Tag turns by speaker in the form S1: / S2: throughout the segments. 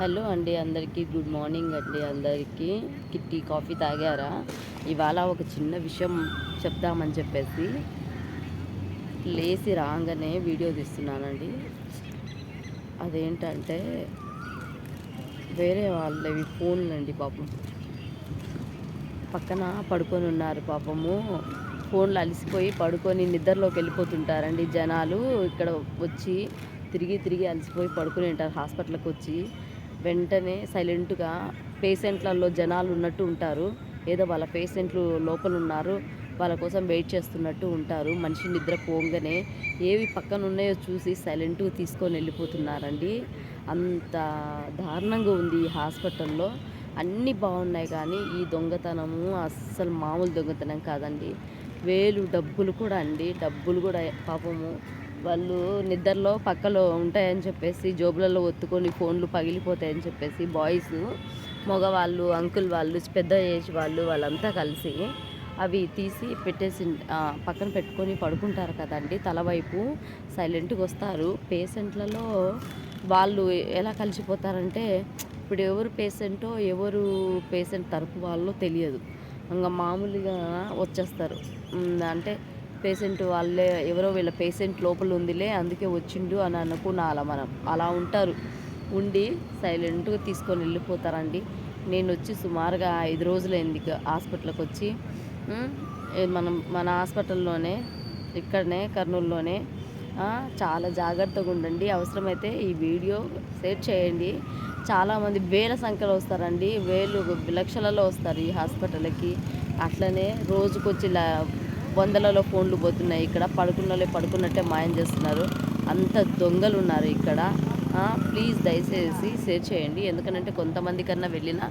S1: Hello అండి అందరికీ good morning అండి అందరికీ. కిట్టి కాఫీ తాగారా? ఇవాళ ఒక చిన్న విషయం చెప్దామని చెప్పేసి లేచి రాగానే వీడియో తీస్తున్నానండి. అదేంటంటే వేరే వాళ్ళవి ఫోన్లు అండి పాపం. పక్కన పడుకొని ఉన్నారు పాపము. ఫోన్లు అలసిపోయి పడుకొని నిద్రలోకి వెళ్ళిపోతుంటారండి జనాలు. ఇక్కడ వచ్చి తిరిగి తిరిగి అలసిపోయి పడుకుని ఉంటారు హాస్పిటల్కి వచ్చి వెంటనే సైలెంట్గా పేషెంట్లలో జనాలు ఉన్నట్టు ఉంటారు. ఏదో వాళ్ళ పేషెంట్లు లోపల ఉన్నారు. వాళ్ళ కోసం వెయిట్ చేస్తున్నట్టు ఉంటారు. మనిషి నిద్ర పోగానే ఏవి పక్కన ఉన్నాయో చూసి సైలెంట్గా తీసుకొని వెళ్ళిపోతున్నారండి. అంత దారుణంగా ఉంది ఈ హాస్పిటల్లో. అన్నీ బాగున్నాయి కానీ ఈ దొంగతనము అస్సలు మామూలు దొంగతనం కాదండి. వేలు డబ్బులు కూడా అండి. డబ్బులు కూడా పాపము వాళ్ళు నిద్రలో పక్కలో ఉంటాయని చెప్పేసి జోబులలో ఒత్తుకొని ఫోన్లు పగిలిపోతాయని చెప్పేసి బాయ్స్ మగవాళ్ళు అంకుల్ వాళ్ళు పెద్ద ఏజ్ వాళ్ళు వాళ్ళంతా కలిసి అవి తీసి పెట్టేసి పక్కన పెట్టుకొని పడుకుంటారు కదండి. తలవైపు సైలెంట్గా వస్తారు. పేషెంట్లలో వాళ్ళు ఎలా కలిసిపోతారంటే ఇప్పుడు ఎవరు పేషెంటో ఎవరు పేషెంట్ తరపు వాళ్ళో తెలియదు. ఇంకా మామూలుగా వచ్చేస్తారు. అంటే పేషెంట్ వాళ్ళే ఎవరో వీళ్ళ పేషెంట్ లోపల ఉందిలే అందుకే వచ్చిండు అని అనుకున్నాల మనం. అలా ఉంటారు. ఉండి సైలెంట్గా తీసుకొని వెళ్ళిపోతారండి. నేను వచ్చి సుమారుగా ఐదు రోజులైంది హాస్పిటల్కి వచ్చి. మనం మన హాస్పిటల్లోనే ఇక్కడనే కర్నూలులోనే. చాలా జాగ్రత్తగా ఉండండి. అవసరమైతే ఈ వీడియో షేర్ చేయండి. చాలామంది వేల సంఖ్యలో వస్తారండి. వేలు లక్షలలో వస్తారు ఈ హాస్పిటల్కి. అట్లనే రోజుకొచ్చి వందలలో ఫోన్లు పోతున్నాయి ఇక్కడ. పడుకున్నలే పడుకున్నట్టే మాయం చేస్తున్నారు. అంత దొంగలు ఉన్నారు ఇక్కడ ప్లీజ్ దయచేసి షేర్ చేయండి. ఎందుకంటే కొంతమంది కన్నా వెళ్ళినా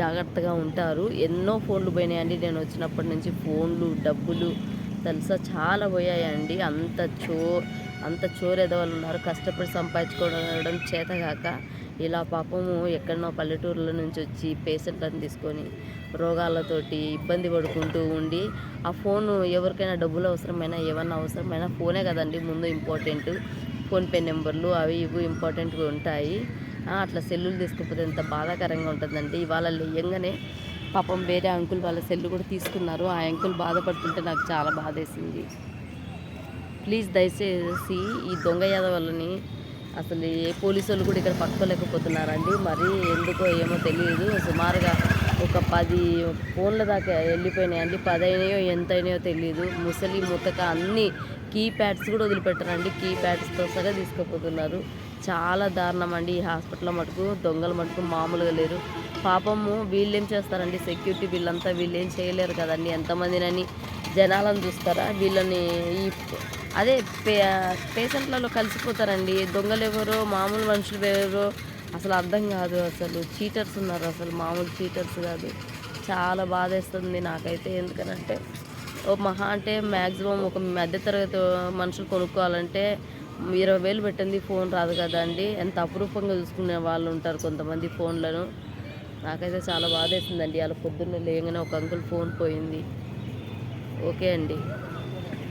S1: జాగ్రత్తగా ఉంటారు. ఎన్నో ఫోన్లు పోయినాయండి నేను వచ్చినప్పటి నుంచి ఫోన్లు డబ్బులు తెలుసా? చాలా పోయాయండి. అంత చో అంత చోరెదవాళ్ళు ఉన్నారు. కష్టపడి సంపాదించుకోవడం చేతగాక ఇలా పాపము ఎక్కడనో పల్లెటూరుల నుంచి వచ్చి పేషెంట్లను తీసుకొని రోగాలతోటి ఇబ్బంది పడుకుంటూ ఉండి ఆ ఫోను ఎవరికైనా డబ్బులు అవసరమైనా ఏమన్నా అవసరమైనా ఫోనే కదండి ముందు ఇంపార్టెంట్. ఫోన్పే నెంబర్లు అవి ఇవి ఇంపార్టెంట్గా ఉంటాయి. అట్లా సెల్లులు తీసుకుపోతే ఎంత బాధాకరంగా ఉంటుందండి. ఇవాళ లేయంగానే పాపం వేరే అంకుల్ వాళ్ళ సెల్లు కూడా తీసుకున్నారు. ఆ అంకుల్ బాధపడుతుంటే నాకు చాలా బాధేసింది. ప్లీజ్ దయచేసి ఈ దొంగ యాదవులని అసలు ఏ పోలీసు వాళ్ళు కూడా ఇక్కడ పట్టుకోలేకపోతున్నారండి. మరి ఎందుకో ఏమో తెలియదు సుమారుగా ఒక పది ఫోన్ల దాకా వెళ్ళిపోయినాయండి. పది ఎంతైనాయో తెలియదు ముసలి ముతక అన్ని కీప్యాడ్స్ కూడా వదిలిపెట్టారండి. కీప్యాడ్స్తో సగా తీసుకుపోతున్నారు. చాలా దారుణం అండి ఈ హాస్పిటల్ మటుకు. దొంగల మటుకు మామూలుగా లేరు. పాపము వీళ్ళు ఏం చేస్తారండి? సెక్యూరిటీ వీళ్ళంతా వీళ్ళు ఏం చేయలేరు కదండి. ఎంతమందినని జనాలను చూస్తారా? వీళ్ళని ఈ అదే పే పేషెంట్లలో కలిసిపోతారండి. దొంగలు ఎవరో మామూలు మనుషులు ఎవరో అసలు అర్థం కాదు అసలు. చీటర్స్ ఉన్నారు అసలు మామూలు చీటర్స్ కాదు. చాలా బాధేస్తుంది నాకైతే. ఎందుకనంటే ఓ మహా అంటే మ్యాక్సిమం ఒక మధ్యతరగతి మనుషులు కొనుక్కోవాలంటే ఇరవై వేలు పెట్టింది ఫోన్ రాదు కదండి. ఎంత అపురూపంగా చూసుకునే వాళ్ళు ఉంటారు కొంతమంది ఫోన్లను. నాకైతే చాలా బాధేసిందండి అలా పొద్దున్న లేగానే ఒక అంకుల్ ఫోన్ పోయింది. ఓకే అండి.